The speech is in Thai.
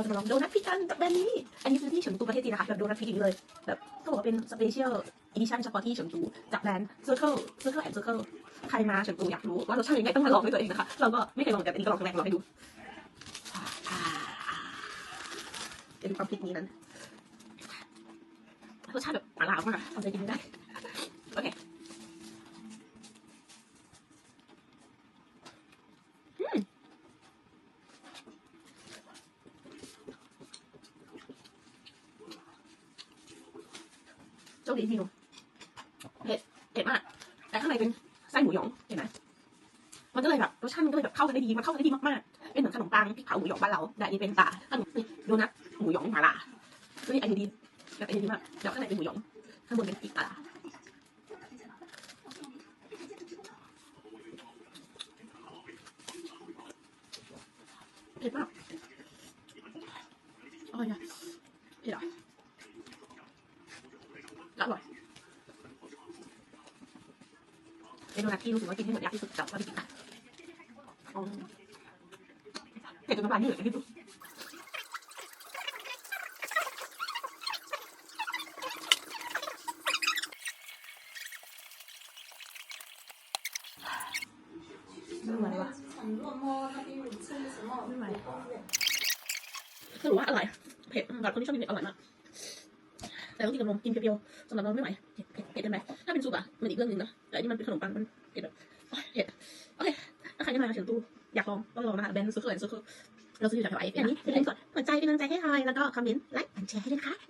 เราจะมาลองโดนัทพิกันจากแบรนด์นี้ อันนี้คือที่เฉิงตูประเทศจีนนะคะแบบโดนัทพิกันเลยแบบเขาบอกว่าเป็นสเปเชียลอีดิชั่นเฉพาะที่เฉิงตูจากแบรนด์ Circle Circle and Circle ใครมาเฉิงตูอยากรู้ว่ารสชาติยังไงต้องมาลองด้วยตัวเองนะคะ เราก็ไม่เคยลองแต่อันนี้ก็ลองครั้งแรกลองให้ดูเดี๋ยวดูความพริกนี้นั้นรสชาติแบบหมาล่ามากอะทำใจกินไม่ได้โอเคอืม โช คดีที่หนูเผ็ดเผ็ดมาก แต่ข้างในเป็นไส้หมูหยองเห็นไหมมันก็เลยแบบรสชาติมันก็เลยแบบเข้ากันได้ดีมันเข้ากันได้ดีมากๆเป็นเหมือนขนมปังพริกเผาหมูหยองบ้านเราแต่อันนี้เป็นตาขนมนี่โดนัทหมูหยองหมาล่าคือนี่ไอเดียดีแบบไอเดียดีมากแล้วข้างในเป็นหมูหยองข้างบนเป็นพริกตาเผ็ดมากอร่อยอะเผ็ดอะ อร่อยเมนูดนัทที่รู้สึกว่ากินที่หมดยากที่สุดแต่ว่าไม่กินอะเผ็ดจนน้ำลายไม่เหลือที่สุดไม่ไหวว่ะไม่ไหวสรุปว่าอร่อย เผ็ดแบบคนที่ชอบกินเผ็ดอร่อยมาก แต่ต้องกินกับนมกินเปรี้ยวๆสำหรับเราไม่ไหวเผ็ดเผ็ดเผ็ดกันไหมถ้าเป็นซุปอะมันอีกเรื่องหนึ่งนะแต่อันนี้มันเป็นขนมปังมันเผ็ดแบบโอ๊ยเผ็ดโอเคถ้าใครได้มาเฉียงตู้อยากลองต้องลองนะคะแบรนด์ซูเปอร์แอนซูเปอร์เราซื้ออยู่จากแถวไอเอฟอันนี้เป็นกดหัวใจเป็นกำลังใจให้ทอยแล้วก็คอมเมนต์ไลค์แชร์ให้ด้วยนะคะอย่าลืมกด subscribe ด้วยนะคะติ๊งติ๊งติ๊งตรงนี้โอเคบ๊ายบายไว้เจอกันใหม่ค่ะ